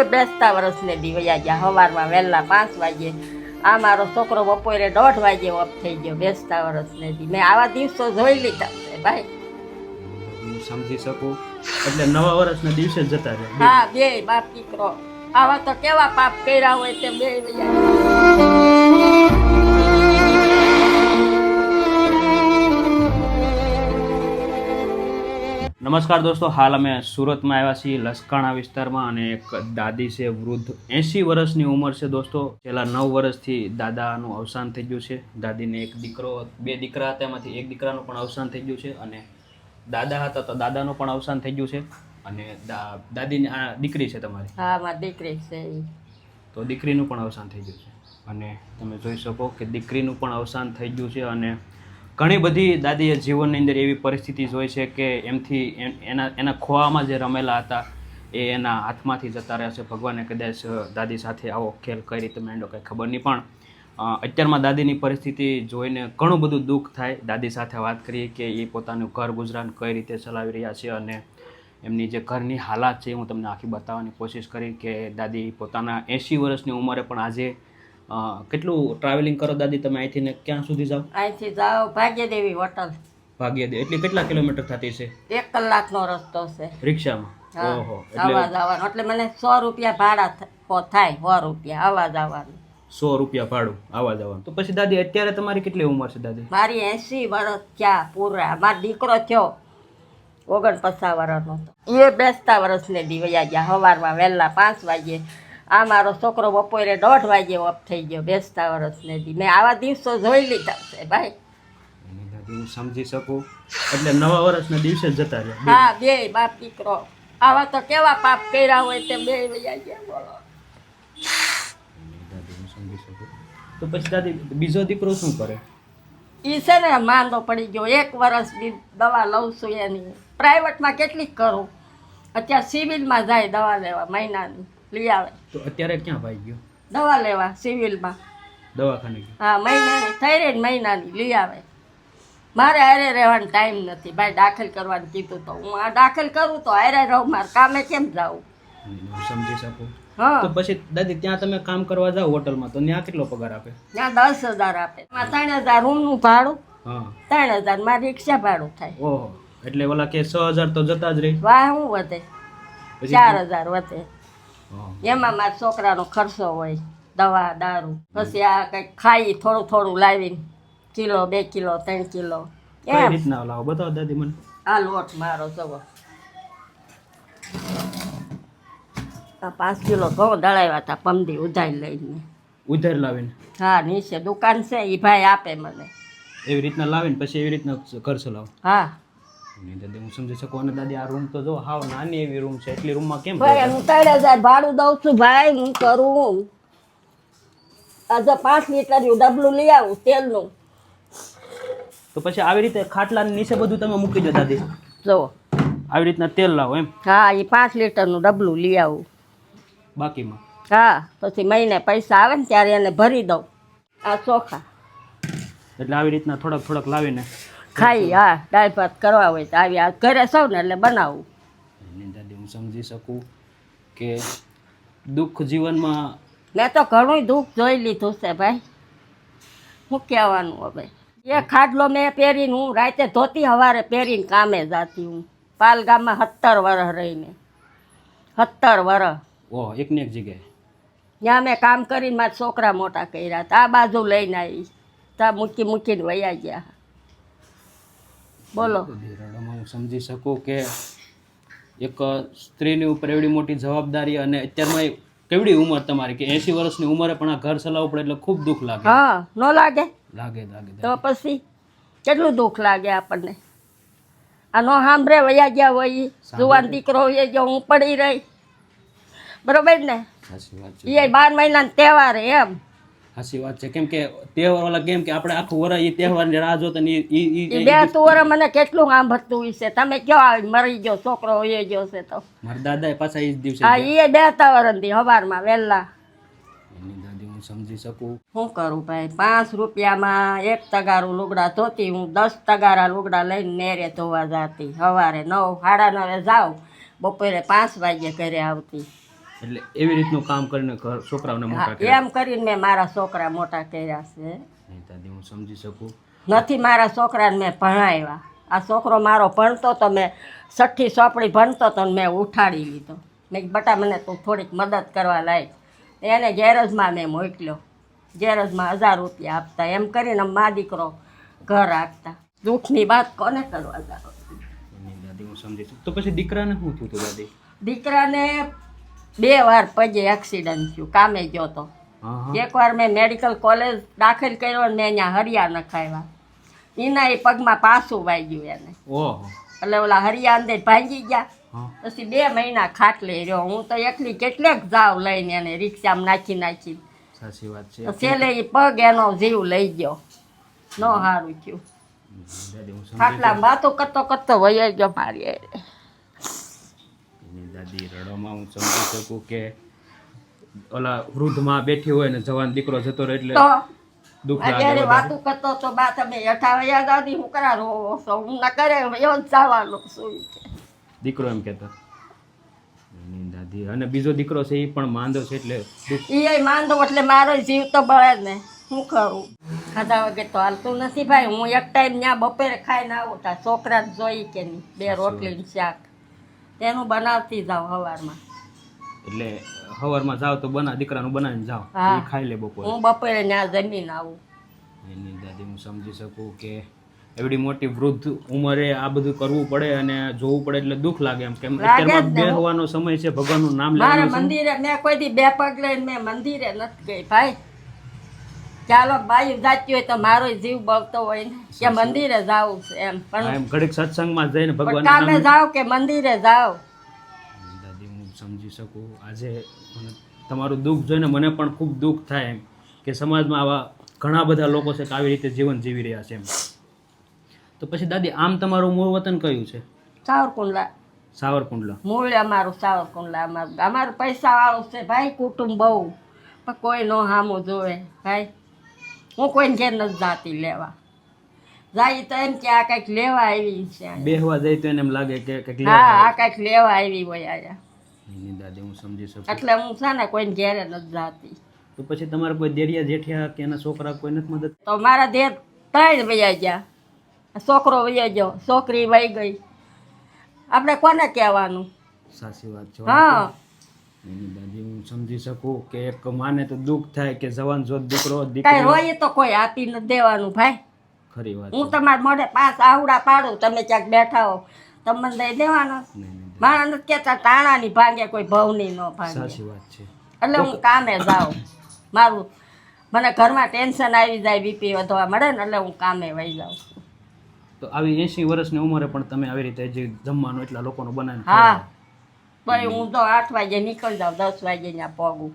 એ બેસતા વર્ષને દી વયા ગયા. સવારમાં વહેલા પાંચ વાગે આ મારો છોકરો બપોરે દોઢ વાગે ઓફ થઈ ગયો બેસતા વર્ષને દી. મેં આવા દિવસો જોઈ લીધા છે ભાઈ. હું સમજી શકું? એટલે નવા વર્ષના દિવસે જતા રહે હા બે બાપ દીકરો. આવા તો કેવા પાપ કર્યા હોય તે બે વયા નમસ્કાર દોસ્તો હાલ અમે સુરતમાં આવ્યા છીએ લસકાણા વિસ્તારમાં અને એક દાદી છે વૃદ્ધ. એંસી વર્ષની ઉંમર છે દોસ્તો. છેલ્લા નવ વર્ષથી દાદાનું અવસાન થઈ ગયું છે. દાદીને એક દીકરો બે દીકરા હતા એમાંથી એક દીકરાનું પણ અવસાન થઈ ગયું છે અને દાદા હતા તો દાદાનું પણ અવસાન થઈ ગયું છે. અને દાદીની આ દીકરી છે તમારી? હા મારી દીકરી છે તો દીકરીનું પણ અવસાન થઈ ગયું છે. અને તમે જોઈ શકો કે દીકરીનું પણ અવસાન થઈ ગયું છે અને ઘણી બધી દાદીએ જીવનની અંદર એવી પરિસ્થિતિ જોઈ છે કે એમથી એમ- એના એના ખોવામાં જે રમેલા હતા, એ એના હાથમાંથી જતા રહ્યા છે. ભગવાને કદાચ દાદી સાથે આવો ખેલ કઈ રીતે માંડો કંઈ ખબર નહીં, પણ અત્યારમાં દાદીની પરિસ્થિતિ જોઈને ઘણું બધું દુઃખ થાય. દાદી સાથે વાત કરીએ કે એ પોતાનું ઘર ગુજરાન કઈ રીતે ચલાવી રહ્યા છે અને એમની જે ઘરની હાલાત છે હું તમને આખી બતાવવાની કોશિશ કરી કે દાદી પોતાના એંશી વર્ષની ઉંમરે પણ આજે કેટલું ટ્રાવેલિંગ કરો દાદી? તમે અહીંથી ને ક્યાં સુધી જાઓ? અહીંથી જાઓ ભાગ્યદેવી હોટલ. ભાગ્યદેવી. એટલી કેટલા કિલોમીટર થતી છે એક કલાકનો રસ્તો છે. રિક્ષામાં? ઓહો આવવા એટલે જવાનું. એટલે મને સો રૂપિયા ભાડા થાય સો રૂપિયા આવવા જવાનું. સો રૂપિયા ભાડું આવવા જવાનું. તો પછી દાદી અત્યારે તમારી કેટલી ઉંમર છે દાદી? મારી એસી વર્ષ થયા પૂરા. મારો દીકરો થયો ઓગણપચાસ વર્ષનો એ બેસતા વર્ષને દી વયા ગયા. સવારમાં વહેલા પાંચ વાગે આ મારો છોકરો બપોરે દોઢ વાગે ઓફ થઈ ગયો બેસતા વર્ષને દી. મેં આવા દિવસો જોઈ લીધા છે ભાઈ. હું સમજી શકું. એટલે નવા વર્ષના દિવસે જતા રહ્યા હા બે બાપ દીકરો. આવા તો કેવા પાપ કર્યા હોય તે બે વયા ગયા બોલો. હું સમજી શકું. તો પછી દાદી બીજો દીકરો શું કરે? એ છે ને માંદો પડી ગયો. એક વર્ષ બી દવા લઉં છું એની. પ્રાઇવેટમાં કેટલીક કરું. અત્યારે સિવિલમાં જાય દવા લેવા મહિનાની. લઈ આવે. તો અત્યારે ક્યાં ભાઈ ગયો? દવા લેવા સિવિલમાં. દવાખાને હા મહિનાની થઈ રહી મહિનાની લઈ આવે. મારે હારે રહેવાનો ટાઈમ નથી. ભાઈ દાખલ કરવાનું કીધું તો હું આ દાખલ કરું તો હારે રહું મારે કામે કેમ જાઉં? સમજી શકું. હા. તો પછી દાદી ત્યાં તમે કામ કરવા જાઓ હોટલમાં તો ત્યાં કેટલો પગાર આપે? ત્યાં દસ હજાર આપે. ત્રણ હજાર રૂમનું ભાડું હા. ત્રણ હજારમાં રિક્ષા ભાડું થાય. ઓહો. એટલે ઓલા કે છ હજાર તો જતા જ રહી. વાહ શું વધે? ચાર હજાર વધે. હા. એમાં મારા છોકરાનો ખર્ચો હોય દવા દારૂ. પછી આ કંઈક ખાઈ થોડું થોડું લાવીને કિલો બે કિલો ત્રણ કિલો. એમ. રીતના લાવો બતાવો દાદી મને. આ લોટ મારો જવો આ પાંચ કિલો ઘઉં દળાવ્યા હતા પમદી ઉધારી લઈને. ઉધાર લાવીને? હા નીચે દુકાન છે એ ભાઈ આપે મને. એવી રીતના લાવીને પછી એવી રીતના ખર્ચો લાવો હા. નહીં દાદી હું સમજી શકું અને દાદી આ રૂમ તો જો હાવ નાની એવી રૂમ છે. એટલી રૂમમાં કેમ ભાઈ હું ત્રણ હજાર ભાડું દઉં છું ભાઈ હું કરું. આજે પાંચ લીટરનું ડબલું લઈ આવું તેલનું. તો પછી આવી રીતે ખાટલાની નીચે બધું તમે મૂકી દો દાદી. જુઓ આવી રીતના તેલ લાવો એમ. હા એ પાંચ લીટરનું ડબલું લઈ આવું. બાકીમાં? હા પછી મહિને પૈસા આવે ને ત્યારે એને ભરી દઉં. આ ચોખા. એટલે આવી રીતના થોડાક થોડાક લાવીને ખાઈ હા દાળ ભાત કરવા હોય તો આવી આ ઘરે સૌ ને એટલે બનાવું. નહીં દાદી હું સમજી શકું કે દુઃખ જીવનમાં મેં તો ઘણું દુઃખ જોઈ લીધું છે ભાઈ. શું કહેવાનું હવે? એ ખાડલો મેં પહેરીને હું રાતે ધોતી સવારે પહેરીને કામે જાતી હું. પાલ ગામમાં સત્તર વર્ષ રહીને. સત્તર વર્ષ ઓહ એક ને એક જગ્યાએ? ત્યાં મેં કામ કરીને મારા છોકરા મોટા કર્યા હતા. આ બાજુ લઈને આવી ત્યાં મૂકી મૂકીને વયા ગયા. બોલો. હું સમજી શકું કે એક સ્ત્રીની ઉપર એવડી મોટી જવાબદારી અને અત્યારમાં કેવડી ઉંમર તમારી? કે એસી વર્ષની ઉંમરે પણ આ ઘર ચલાવવું પડે એટલે ખૂબ દુઃખ લાગે. હા ન લાગે? લાગે લાગે તો પછી કેટલું દુઃખ લાગે આપણને? આ નો સાંભળે વયા ગયા હોય. જુવાન દીકરો હોય જો હું પડી રહી. બરોબર ને? એ બાર મહિનાનો તહેવાર એમ. સાચી વાત છે. કેમ કે તહેવાર વાળા કેમ કે આપણે આખું વરસ એ તહેવારની રાહ જોતા ને એ બે તુવરે મને કેટલું આમ હોય છે. તમે કયો આવી મરી ગયો છોકરો હોય ગયો છે તો. મારા દાદા પાછા એ જ દિવસે હા એ બે તવરથી સવારમાં વહેલા હું સમજી શકું. શું કરું ભાઈ? પાંચ રૂપિયામાં એક તગારું લુગડા ધોતી હું દસ તગારા લુગડા લઈને નેરે ધોવા જતી. સવારે નવ સાડા નવે જાઉં. બપોરે પાંચ વાગે ઘરે આવતી. એટલે એવી રીતનું કામ કરીને ઘર છોકરાઓને મોટા કર્યા. એમ કરીને મેં મારા છોકરા મોટા કર્યા છે. નહીં દાદી હું સમજી શકું? નથી મારા છોકરાને મેં ભણાવ્યા. આ છોકરો મારો ભણતો તો મેં છઠ્ઠી સોપડી ભણતો તો મેં ઉઠાડી લીધો. મેં બટા મને તું થોડીક મદદ કરવા લાયક. એને ગેરેજમાં મેં મોકલ્યો. ગેરેજમાં હજાર રૂપિયા આપતા. એમ કરીને મા દીકરો ઘર રાખતા. દુઃખની વાત કોને કરવા દાદી હું સમજી શકું? તો પછી દીકરાને શું થયું દાદી? દીકરાને બે વાર પગે એક્સિડન્ટ થયું કામે ગયો તો. એકવાર મેં મેડિકલ કોલેજ દાખલ કર્યો ને મેં અહીંયા હરિયા નખાવ્યા. એના એ પગમાં પાછું વાગ્યું એને. એટલે ઓલા હરિયા અંદર ભાંગી ગયા. પછી બે મહિના ખાટલે રહ્યો. હું તો એકલી કેટલેક જાવ લઈને એને રિક્ષામાં નાખી નાખી સાચી વાત છે. છેલ્લે એ પગ એનો જીવ લઈ ગયો. નો સારું થયું. ખાટલા વાતો કરતો કરતો વયો ગયો મારી દાદી રડવામાં હું સમજી શકું કે ઓલા વૃદ્ધમાં બેઠી હોય ને જવાન દીકરો જતો રહે એટલે દુઃખ લાગે અત્યારે કરતો તો બા તમે હેઠા દાદી હું કરા રોવો છો હું ના કરે એવો જ જવાનું દીકરો એમ કહેતો. દાદી અને બીજો દીકરો છે એ પણ માંદો છે એટલે એ માંદો એટલે મારો જીવ તો બળે જ ને. શું કરું? ખાધા વગર તો હાલતું નથી ભાઈ. હું એક ટાઈમ ત્યાં બપોરે ખાઈને આવું તા છોકરા જોઈ કે નહીં. બે રોટલી શાક. તેનું બનાવતી જાઉં સવારમાં એટલે સવારમાં જાઓ તો બના દીકરાનું બનાવીને એ ખાઈ લે બપોરે. હું બપોરે ત્યાં જમીને આવું. એની દાદી હું સમજી શકું કે એવડી મોટી વૃદ્ધ ઉંમરે આ બધું કરવું પડે અને જોવું પડે એટલે દુઃખ લાગે એમ કેમ અત્યારમાં બે બેહવાનો સમય છે ભગવાનનું નામ લેવાનું મંદિરે મેં કોઈ દી બે પગ લઈને મેં મંદિરે નથી ગઈ ભાઈ. ચાલો ભાઈ જાતી હોય તો મારો જીવ બગતો હોય ને કે મંદિરે જાવ એમ. પણ એમ ઘડીક સત્સંગમાં જઈને ભગવાન કામે જાવ કે મંદિરે જાઓ? દાદી હું સમજી શકું. આજે તમારું દુઃખ જોઈને મને પણ ખૂબ દુઃખ થાય એમ કે સમાજમાં આવા ઘણા બધા લોકો છે કે આવી રીતે જીવન જીવી રહ્યા છે એમ. તો પછી દાદી આમ તમારું મૂળ વતન કયું છે? સાવરકુંડલા. સાવરકુંડલા. મૂળ અમારું સાવરકુંડલા. અમારું અમારું પૈસા વાળું છે ભાઈ કુટુંબ બહુ. પણ કોઈ નો હામો જોવે ભાઈ. હું કોઈને ઘેર નથી જાતી લેવા. જાય તો એમ કે આ કંઈક લેવા આવી છે બેહવા જાય તો એને એમ લાગે કે કંઈક હા આ કંઈક લેવા આવી હોય આયા દાદી હું સમજી શકું એટલે હું છે ને કોઈને ઘેરે નથી જાતી. તો પછી તમારે કોઈ દેરિયા જેઠિયા કે એના છોકરા કોઈ નથી મદદ? તો મારા દેર ત્રણ વૈયા ગયા. છોકરો વૈયા ગયો છોકરી વહી ગઈ. આપણે કોને કહેવાનું? સાચી વાત છે. હા. એની દાદી હું સમજી શકું કે એક માને તો દુઃખ થાય કે જવાન જો દીકરો કઈ હોય તો કોઈ આપી ન દેવાનું ભાઈ. ખરી વાત હું તમારા મોઢે પાસ આવડા પાડું તમે ક્યાંક બેઠા હો તમને દઈ દેવાનો. મારા નથી કહેતા તાણાની ભાંગે કોઈ ભવની ન ભાંગે. સાચી વાત છે. એટલે હું કામે જાઉં. મારું મને ઘરમાં ટેન્શન આવી જાય બીપી વધવા મળે ને એટલે હું કામે વહી જાઉં. તો આવી એસી વર્ષની ઉંમરે પણ તમે આવી રીતે જે જમવાનું એટલા લોકોનું બનાવીને હા. તોય હું તો આઠ વાગે નીકળી જાઉં દસ વાગે ત્યાં પગું.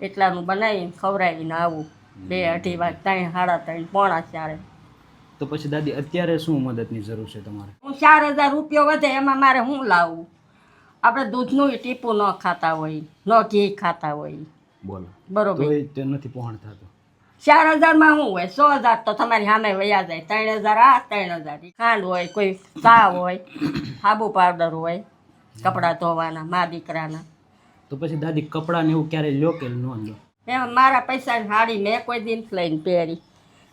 એટલાનું બનાવીને ખવડાવીને આવું. બે અઢી વાગે ત્રણ સાડા ત્રણ પોણા ચારે. તો પછી દાદી અત્યારે શું મદદની જરૂર છે તમારે? હું ચાર હજાર રૂપિયો વધે એમાં મારે શું લાવું? આપણે દૂધનું ટીપું ન ખાતા હોય ન ઘી ખાતા હોય. બોલો. બરોબર. તે નથી પહોંચતા તો. ચાર હજારમાં શું હોય? સો હજાર તો તમારી સામે વયા જાય. ત્રણ હજાર આ ત્રણ હજાર ખાંડ હોય કોઈ ચા હોય સાબુ પાવડર હોય. કપડાં ધોવાના મા દીકરાના. તો પછી દાદી કપડાં ને એવું ક્યારેય લ્યો કે ન લ્યો? એમાં મારા પૈસાની હાડી મેં કોઈ દિન લઈને પહેરી.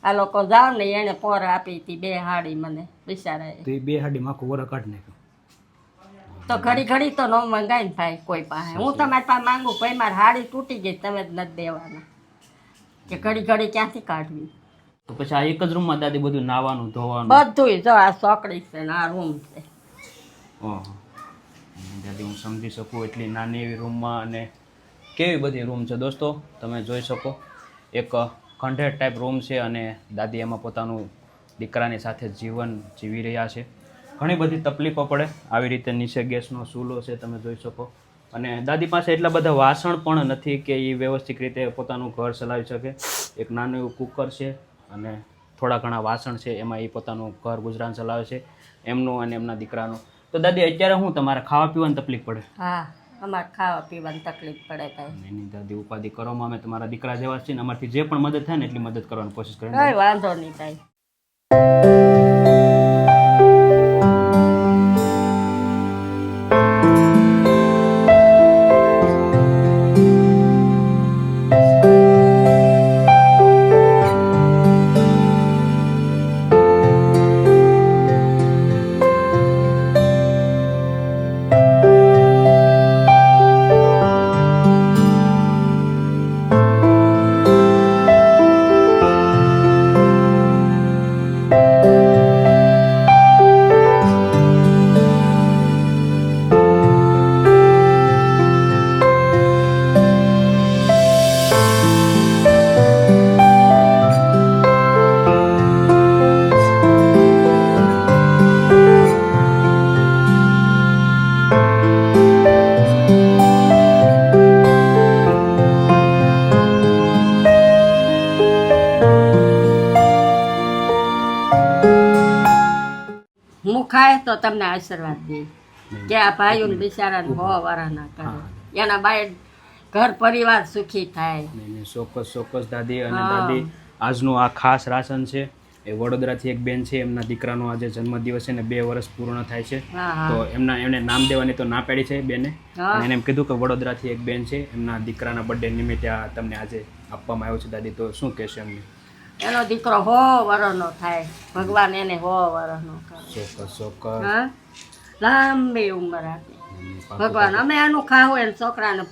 આ લોકો જાવ ને એને પોર આપી હતી બે હાડી મને બિચારાએ. તો એ બે હાડી માખું વર કાઢ નાખ્યું. તો ઘડી ઘડી તો ન મંગાય ને ભાઈ કોઈ પાસે. હું તમારી પાસે માંગુ ભાઈ મારી હાડી તૂટી ગઈ તમે જ નથી દેવાના. કે ઘડી ઘડી ક્યાંથી કાઢવી? તો પછી આ એક જ રૂમમાં દાદી બધું નાવાનું ધોવાનું? બધુંય જો આ સોકડી છે ને આ રૂમ છે. ઓહો. દાદી હું સમજી શકું એટલી નાની એવી રૂમમાં અને કેવી બધી રૂમ છે દોસ્તો? તમે જોઈ શકો. એક ખંડેર ટાઈપ રૂમ છે અને દાદી એમાં પોતાનું દીકરાની સાથે જીવન જીવી રહ્યા છે. ઘણી બધી તકલીફો પડે આવી રીતે નીચે ગેસનો ચૂલો છે, તમે જોઈ શકો. અને દાદી પાસે એટલા બધા વાસણ પણ નથી કે એ વ્યવસ્થિત રીતે પોતાનું ઘર ચલાવી શકે. એક નાનું એવું કુકર છે અને થોડા ઘણા વાસણ છે, એમાં એ પોતાનું ઘર ગુજરાન ચલાવે છે. એમનું અને એમના દીકરાનું. તો દાદી અત્યારે હું તમારે ખાવા પીવાની તકલીફ પડે? હા અમારે ખાવા પીવાની તકલીફ પડે ભાઈ. એની દાદી ઉપાધિ કરવામાં અમે તમારા દીકરા જેવા છીએ ને અમારથી જે પણ મદદ થાય ને એટલી મદદ કરવાની કોશિશ કરીએ. કઈ વાંધો નહીં ભાઈ. થાય તો તમને આશીર્વાદ દે. કે આ ભાઈઓને બિચારાને બહુ વારા ના કરે. એના બાય ઘર પરિવાર સુખી થાય. ચોક્કસ ચોક્કસ દાદી અને દાદી આજનું આ ખાસ રાશન છે. એ વડોદરાથી એક બેન છે એમના દીકરાનો આજે જન્મદિવસ છે ને બે વર્ષ પૂર્ણ થાય છે. તો એમના એમને નામ દેવાની તો ના પાડી છે બેને. અને એને એમ કીધું કે વડોદરાથી એક બેન છે એમના દીકરાના બર્થડે નિમિત્તે આ તમને આજે આપવામાં આવ્યો છે દાદી. તો શું કહેશે એમને? એનો દીકરો હો વરનો થાય. ભગવાન એને હો વરનો કરે. હા? લાંબી ઉંમર આપે. ભગવાન અમે આનું ખાવું એને છોકરાને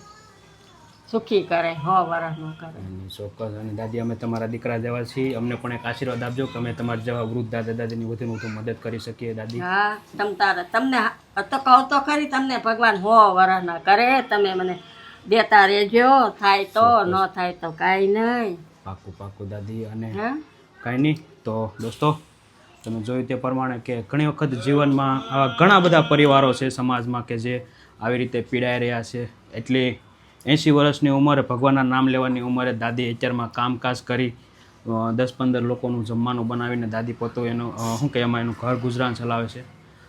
સુખી કરે હો વરનો કરે. ચોક્કસ અને દાદી અમે તમારા દીકરા જેવા છીએ. અમને પણ એક આશીર્વાદ આપજો કે અમે તમારા જેવા વૃદ્ધ દાદા દાદીની વધુ વધુ મદદ કરી શકીએ દાદી. હા તમ તારે તમને તો કહો તો ખરી તમને ભગવાન હો વરના કરે. તમે મને દેતા રહેજો થાય તો ન થાય તો કાંઈ નહીં. પાકું પાકું દાદી અને કાંઈ નહીં. તો દોસ્તો તમે જોયું તે પ્રમાણે કે ઘણી વખત જીવનમાં આવા ઘણા બધા પરિવારો છે સમાજમાં કે જે આવી રીતે પીડાઈ રહ્યા છે. એટલી એંશી વર્ષની ઉંમરે ભગવાનના નામ લેવાની ઉંમરે દાદી અત્યારમાં કામકાજ કરી દસ પંદર લોકોનું જમવાનું બનાવીને દાદી પોતો એનું શું કહે એમાં એનું ઘર ગુજરાન ચલાવે છે.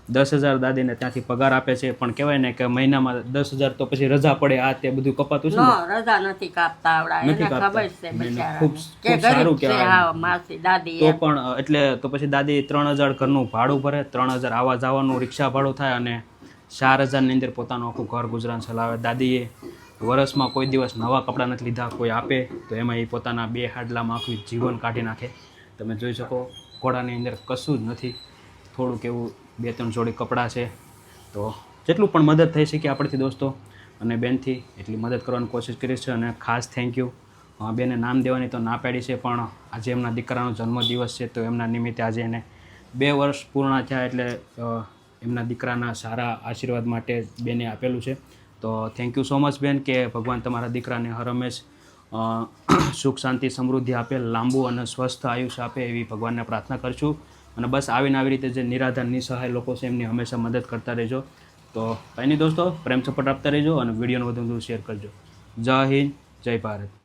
દસ હજાર દાદીને ત્યાંથી પગાર આપે છે. પણ કહેવાય ને કે મહિનામાં દસ હજાર તો પછી રજા પડે આ તે બધું કપાતું છે રજા નથી કાપતા આવડા નથી ખબર છે ખૂબ- સારું કહેવાય. માસી દાદી તો પણ એટલે તો પછી દાદી ત્રણ હજાર ઘરનું ભાડું ભરે ત્રણ હજાર આવવા જવાનું રિક્ષા ભાડું થાય અને ચાર હજારની અંદર પોતાનું આખું ઘર ગુજરાન ચલાવે. દાદીએ વર્ષમાં કોઈ દિવસ નવા કપડાં નથી લીધા કોઈ આપે તો એમાં એ પોતાના બે હાડલામાં આખું જીવન કાઢી નાખે. તમે જોઈ શકો ઘોડાની અંદર કશું જ નથી. થોડુંક એવું બે ત્રણ જોડી કપડાં છે. તો જેટલું પણ મદદ થઈ શકે આપણથી દોસ્તો. અને બેનથી એટલી મદદ કરવાની કોશિશ કરી છે અને ખાસ થેન્ક યુ બેને નામ દેવાની તો ના પાડી છે, પણ આજે એમના દીકરાનો જન્મદિવસ છે, તો એમના નિમિત્તે આજે એને બે વર્ષ પૂર્ણ થયા એટલે એમના દીકરાના સારા આશીર્વાદ માટે બેને આપેલું છે. તો થેન્ક યુ સો મચ બેન કે ભગવાન તમારા દીકરાને હર હંમેશ સુખ શાંતિ સમૃદ્ધિ આપે, લાંબુ અને સ્વસ્થ આયુષ્ય આપે એવી ભગવાનને પ્રાર્થના કરશું. અને બસ આવીને આવી રીતે જે નિરાધાર, નિસહાય લોકો છે એમની હંમેશા મદદ કરતા રહેજો. તો કંઈ નહીં દોસ્તો, પ્રેમ સપોર્ટ આપતા રહેજો અને વિડીયોને વધુ શેર કરજો. જય હિન્દ, જય ભારત.